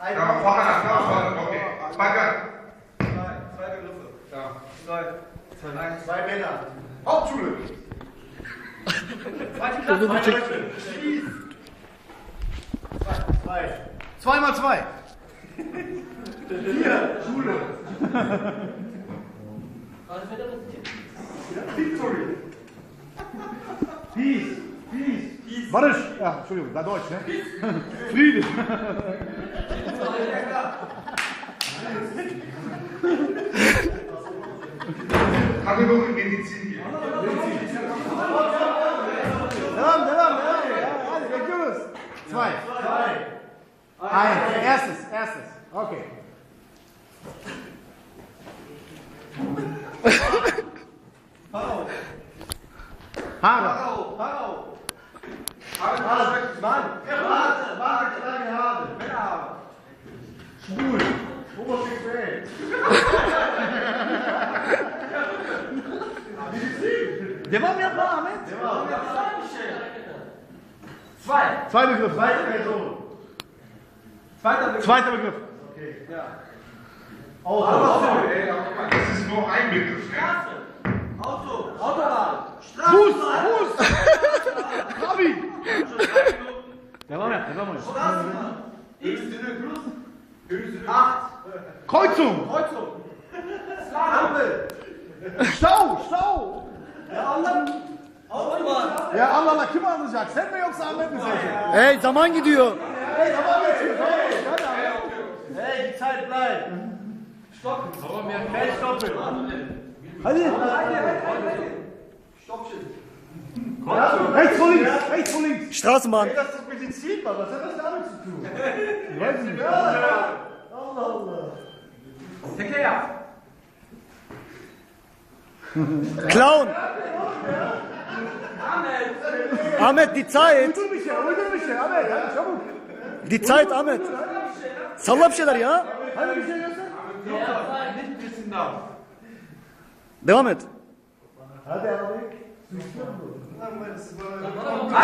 Tamam, Fakat, tamam, Fakat, okay. Fakat. Zwei, zwei Begriffe. Tamam. Zwei. Nein, Zwei Männer. Hauptschule. zweite Klasse. Zwei Leute. Zwei. Zwei mal zwei. Vier. Schule. Victory. Peace. Barış. Ja, Entschuldigung, da Deutsch, ne? Friede. Kategori Medizin. Devam, devam, devam. Hadi bekliyoruz. Zwei. Eins. Erstes, erstes. Okay. Pharao. Haare. Pharao. Zwei. Begriffe. Zweite Person. Zweiter Begriff. Zweiter Begriff. Okay. Ja. Auto. Mal, Das ist nur ein Begriff. Ne? Auto. Autobahn. Bus, Bus. Trabi. Devam et, devam et. Straßenbahn. X. Acht. Kreuzung. Kreuzung. Ampel. Stau, Stau. Ja, Allah. Ya Allah Allah kim anlayacak? Sen mi yoksa Ahmet mi seçecek? Hey zaman gidiyor. Hey tamam geçiyor. Hadi Ahmet. Hey, die Zeit bleibt. Stoppen. Hey, stoppen. Hadi. Stoppschild. Rechts vor links, rechts vor links. Straßenbahn. Hey, das ist Medizin, Mann. Was hat das damit zu tun? Ich weiß nicht. Allah Allah. Verkehr. Clown. Ahmed. Ahmet die Zeit. Uydur bir şey, uydur bir şey. Ahmet hadi çabuk. Die Zeit Ahmet. Salla bir şeyler ya. Hadi bir şey göster. Devam et. Hadi abi.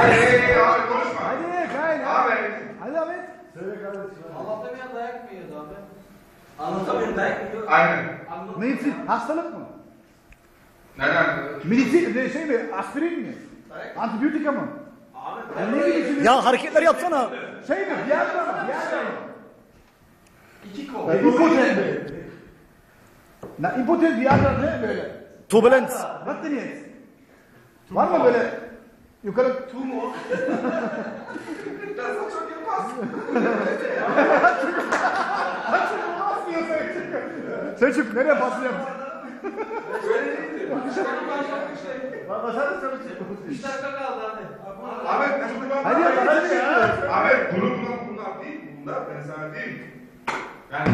Ey, abi konuşma. Hadi geil. Abi. Hadi Ahmet. Söyle kardeşim. Anlatamayan dayak mı yiyordu abi? Anlatamayan dayak mı yiyordu? Aynen. Medizin, hastalık mı? Neden? Medizin, ne şey mi? Aspirin mi? Antibiyotika mı? Ya ne bileyim Ya hareketler yapsana. Şey mi? Viagra mı? Viagra mı? İki kol. İmpotent mi? Na impotent Viagra ne böyle? Denn jetzt? Var mı böyle yukarı Tumor. Das hat schon gepasst. Selçuk nereye basacağım? Was hat das damit zu tun? Üç dakika kaldı abi. Ahmet, nasıl bir Hadi ya, hadi ya. Ahmet, bunu bulan bunlar değil. Bunlar ben sana diyeyim. Yani,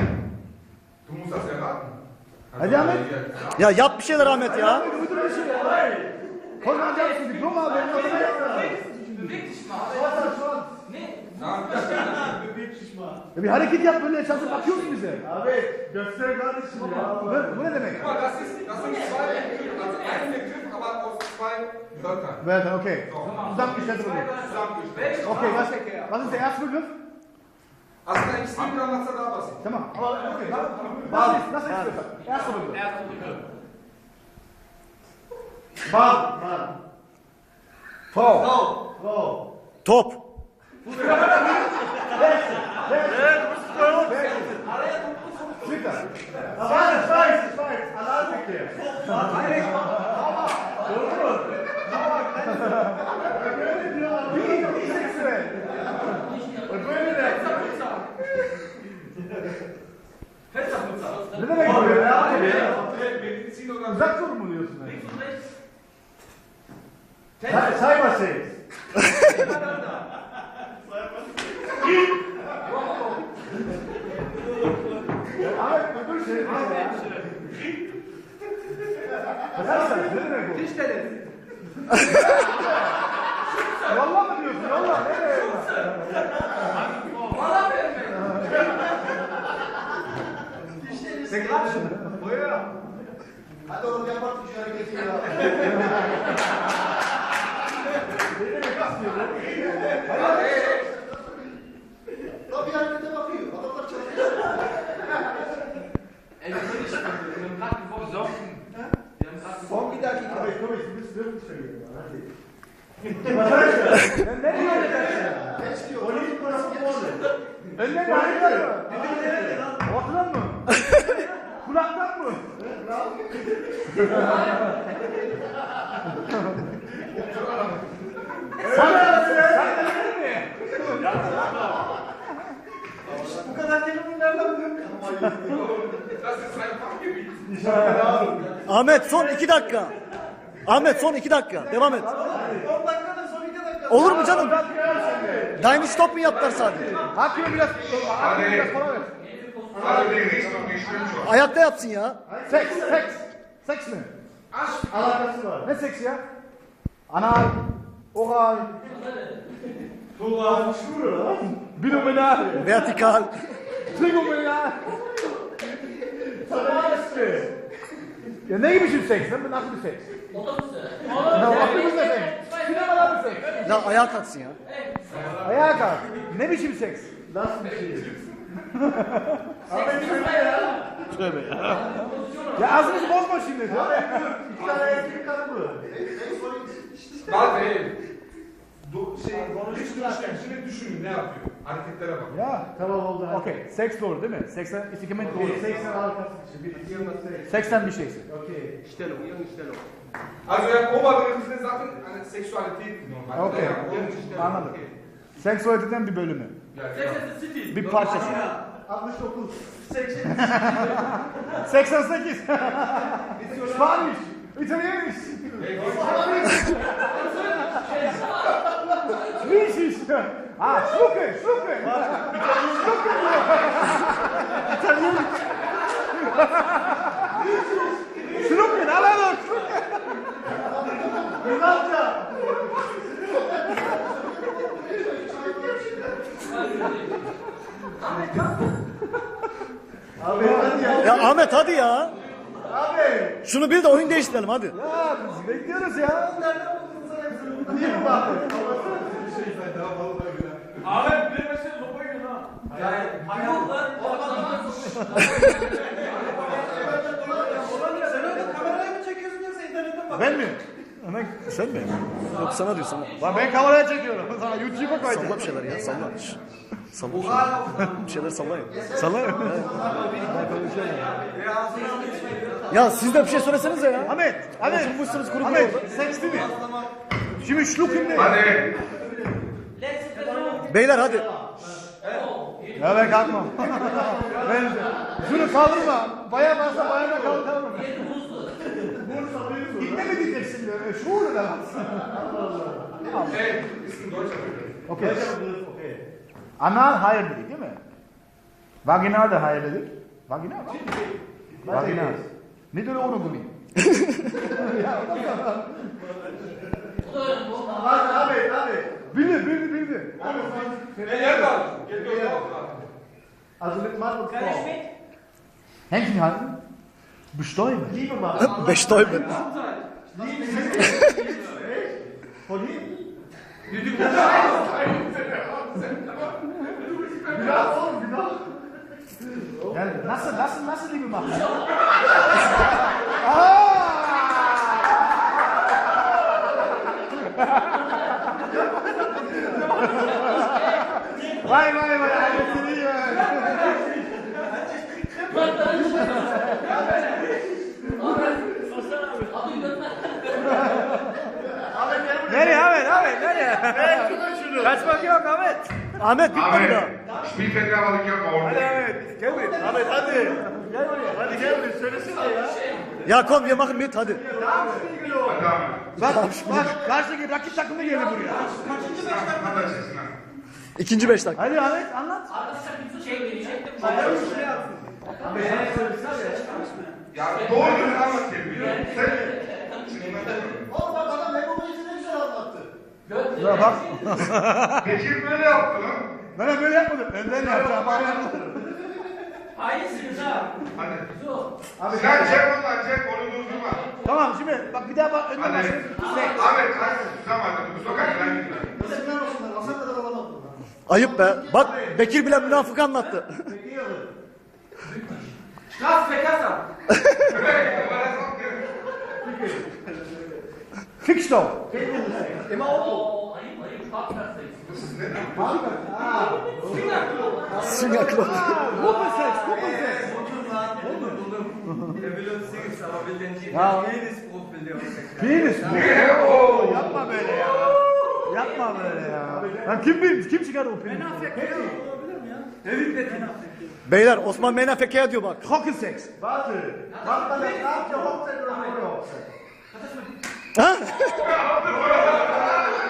das erraten. Hadi Ahmet. Ya yap bir şeyler Ahmet ya. Uydur bir şey. Korunacaksın diploma al benim adına yaz. Beweg dich mal. Şuan şuan. Nee. Beweg dich mal. Ya bir hareket yap böyle çalışıp bakıyorsun bize. Abi göster kardeşim ya. Bu, ne- bu ne demek? Mal, das ist, das sind zwei Begriffe, also ein Begriff, aber aus zwei Wörtern. Wörter, okay. Zusammengestellte Begriffe. Zusammengestellt. Okay, was, was ist der erste Begriff? Aslında ikisini bir anlatsa daha basit. Tamam. Aber okay, was ist, was ist der erste Begriff? Begriff. Frau. Frau. Frau. Top. Zwicker. Aber ich weiß, ich weiß. Alarmverkehr. Wie, wie sexuell. Und wenn der Fensterputzer. Ne demek bu ya? Medizin oder Uzak soru mu diyorsun? yani? Links und rechts. Cy- Cybersex. Nebeneinander. Ahmet dur şey. Was heißt bu? Tischtennis. Yallah mı diyorsun? Yallah. Nereye? Valla vermek. Beklatschen. Woher? Hadi oğlum yapmak şu hareketi ya. Tabii harekete bakıyor. Adamlar çalışıyor. Ey, wir können nicht spielen. Wir haben gerade gesoffen. Wir haben gerade Son gesoffen. bir dakika beklemeyiz. Biz dört söylüyorum. Hadi. Ben ne diyeceğim? Keşke Olimpik parası bu oldu. Mi? Arkadan mı? Ortadan mı? Kulaktan mı? Sana? Bu kadar kelimeyi nereden Fachgebiet. Ahmet son iki dakika. Ahmet son iki dakika. Devam et. 10 dakikada son 2 dakika. Olur mu canım? Dynamic stop mu yaptılar sadece? Hakkını biraz, hakkını biraz para ver. Ayakta yapsın ya. Seks, seks. Seks mi? Alakası var. Ne seks ya? Anal, oral, Tuğla. Binominal, Vertikal. trigonominal. Sana işte. Ya ne gibi bir seks? Bu Nasıl bir seks? Ya aklımızda seks. Seks. Ya ayağa kalksın ya. Ayağa kalk. Ne biçim seks? Nasıl bir şey? Ahmet söyle ya. Ya ağzınızı bozma şimdi. İki tane erkek kadın bu. Warte. Du, şey, hiç düşünmeyin. Şimdi düşünün ne yapıyor. Hareketlere bak. Ya. Tamam oldu. Okey. Seks doğru değil mi? Seksen istikamet doğru. 80 arkası için. Bir iki yılda 80. Seksen bir şeysin. Okey. Stellung, irgendeine Stellung. Also ja, Obergriff ist eine Sache, eine Sexualität normal. İrgendeine Stelle. Anladım. Seksualiteden bir bölümü. The City. Bir parçası. 69. 80. 88. Spanisch. Italienisch. Griechisch. Ah, schlucken, schlucken. Schlucken. Italienisch. Abi hadi ya. Ya Ahmet hadi ya. Abi. Şunu bir de oyun değiştirelim hadi. Ya biz bekliyoruz ya. Nereden buldun sen hepsini? Niye mi baktın? Ahmet bir mesele sopayı gel ha. Yoksa internetten bak? Ben mi? Sen mi? Yok sana diyor sana. Lan ben kameraya çekiyorum. Sana YouTube'a koyacağım. Salla bir şeyler ya salla. Şş. Salla bir şeyler. bir şeyler sallayın. Salla. Ya siz de bir şey söylesenize ya. Ahmet, Ahmet. Oturmuşsunuz kuru kuru Ahmet, seks değil mi? Şimdi şlukin ne? Hadi. Beyler hadi. Ya ben kalkmam. ben şunu kaldırma. Bayağı varsa bayana kalkarım. Gitme mi diyeceksin Şu olur da ein deutscher Begriff. Okey. Anal hayır dedik değil mi? Vaginal da hayır dedik. Vaginal mı? Vaginal. Ne diyor onu bunu? Hadi abi abi. Bildi, bildi, bildi. Erdal. Geht los auf. Also mit Mann und Frau. Händchen halten. Bestäuben. Liebe machen. Bestäuben. Liebe Von ihm? Yani nasıl, nasıl, nasıl gibi machen? Aa! vay vay vay ailesini iyi vay. Nereye Ahmet Ahmet nereye? Kaçmak yok Ahmet. Ahmet daha. Ahmet, Spielverderberlik yapma orada. Hadi Ahmet gel buraya. Ahmet hadi. Gel buraya. Hadi gel buraya söylesene ya. Ya komm wir machen mit hadi. Hadi Ahmet. Bak bak karşıdaki rakip takımı geldi buraya. Hadi ha. İkinci beş dakika. Hadi Ahmet anlat. Ya doğru düzgün anlatayım. Sen Oğlum bak adam ya bak. Geçir böyle yaptın ha? Ben böyle yapmadım. Önden yaptım. Bak yaptım. Hayırsınız ha. Hadi. Zor. Abi, Sen çek ondan çek onu durdurma. Tamam şimdi bak bir daha bak önden başla. Abi kaç tutamadım. Bu sokaktan gidiyor. Yazıklar olsunlar. Masada da alamadım. Ayıp be. Bak Bekir bile münafık anlattı. Laf bekasa. Fixed o. Ama o. Singaklı. Homoseks, homoseks. Ya. Penis mi? Yapma böyle ya. Yapma böyle ya. Lan kim bilir, kim çıkar o penis? Beyler Osman Mena Fekea diyor bak. Hockey sex. Warte. Macht man das nach der Hochzeit oder vor der Hochzeit? Ha?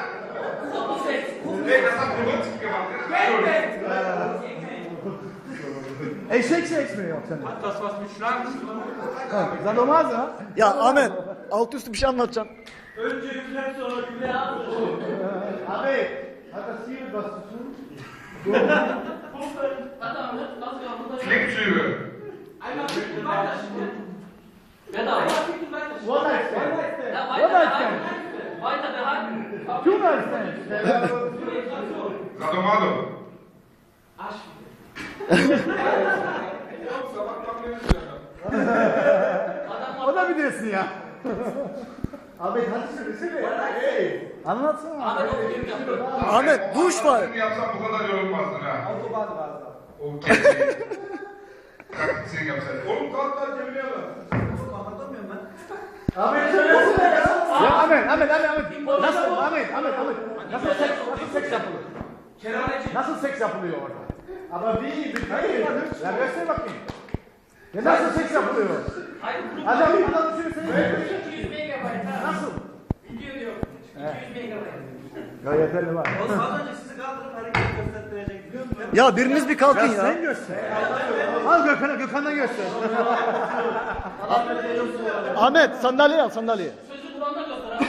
Nee, dat had ik gemacht. Ey, Shake Shakespeare yok sende. Das was mit Schlag ist. Sen olmaz ya. Ya Ahmet, alt üstü bir şey anlatacağım. Önce yüklen sonra güle Abi, hatta sihir basıyorsun. Flipzüge. Einmal weiter spielen. Wer da? One night stand. One night stand. Weiter behalten. Two night stand. Sadomado. Arsch. O da bir desin ya. Abi hadi söylesene. Hey. Anlatsana. Ahmet. Ahmet duş var. Bunu yapsam bu kadar yorulmazdın ha. Es da. O kendi. Kalk yapsaydın. Oğlum kalk kalk cebine bak. Oğlum anlatamıyorum ben. Ahmet söylesene ya. Ya Ahmet, Ahmet, Ahmet, Ahmet. Nasıl, Ahmet, Ahmet, Ahmet. Nasıl seks, nasıl seks yapılır? Nasıl seks yapılıyor orada? Ama bir, bir, hayır. Ya göster bakayım. Ya nasıl seks yapılıyor? Hayır, grup Hadi abi, hadi söylesene. 200 megabayt. Nasıl? Video diyor. 200 megabayt. Ya yeterli var. Oğlum az önce sizi kaldırıp hareket? Ya biriniz bir kalkın Ya ya. sen göster. Al Gökhan'a, Gökhan'dan göster. Ahmet sandalye al sandalye. Sözü Kur'an'da göster?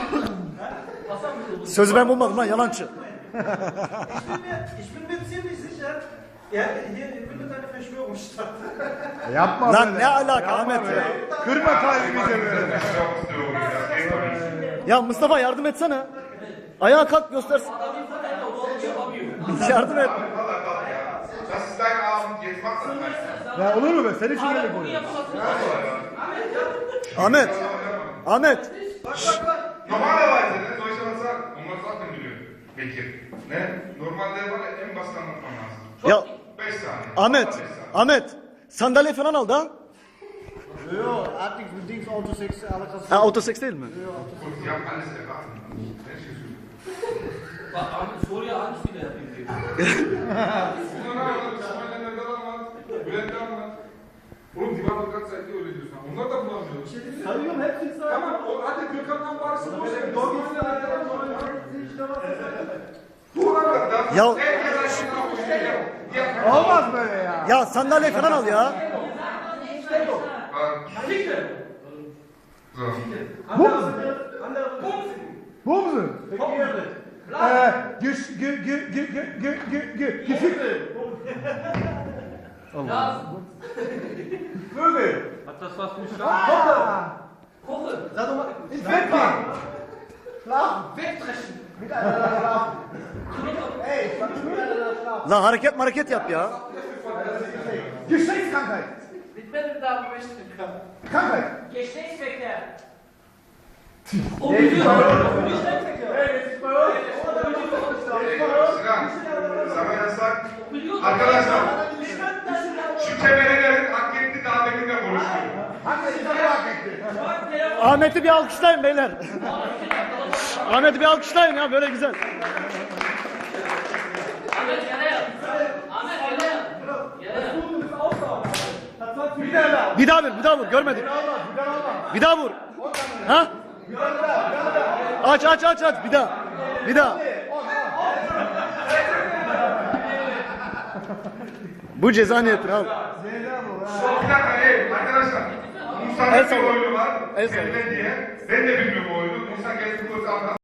Sözü ben bulmadım lan yalancı ich, bin mir, ich bin mir ziemlich sicher, yani hier in Müller'dan Feşme olmuşlar. Yapma Lan ne alaka Ahmet ya? Kırma kalbimize böyle. Ya Mustafa yardım etsene. Ayağa kalk göstersin. yardım et. Ya olur mu be? Seni için böyle koyuyor. Ahmet. Ahmet. Bak bak bak. Normalerweise, ne? Bekir. Ne? Normalde var ya en basit anlatmam lazım. Ya 5 saniye. Ahmet. Beş saniye. Ahmet. Sandalye falan al da. Yo, artık bu Dings Auto 6 alakası Ha otoseks değil mi? Gut, die haben alles erraten. Ne şey Bak Ahmet soruya hangisiyle yapayım diyor. Bunlar ne var? İsmail'le Neden anlat? Bülent'le anlat. Oğlum Divan Ilgaz Sergi öyle diyorsun. Onlar da bulamıyor. Sayıyorum hepsini sayıyorum. Tamam, o, hadi Gökhan'dan varsın. O şey. Ya- Ya. Olmaz böyle ya. Ya sandalye falan al ya. Bu? Andere Bu musun? Eee, güç, gü, gü, gü, gü, gü, gü, gü, güfük. Allah. Möbel. Hat das was mit Schlafen? Koche. Sag doch mal. Ich wegfahren. Schlafen. Wegdreschen. Miteinander schlafen. Ey, ich fand miteinander schlafen. Lan hareket hareket yap ya. Geschlechtskrankheit. Bitmedi daha bu beşlik. Krankheit. Geschlechtsverkehr. Oh, nee, ich war Arkadaşlar kimse verenlerin hak etti daha demin. Ahmet'i bir alkışlayın beyler. Ahmet'i bir alkışlayın ya böyle güzel. Bir daha vur, bir daha vur. Görmedik. Bir daha vur. Ha? Aç, aç, aç, aç. Bir daha. Bir daha. Bu ceza niyetine al. Bir dakika, arkadaşlar. Musa'nın bir oyunu var. El. Ben de bilmiyorum o oyunu. Musa gelsin bu.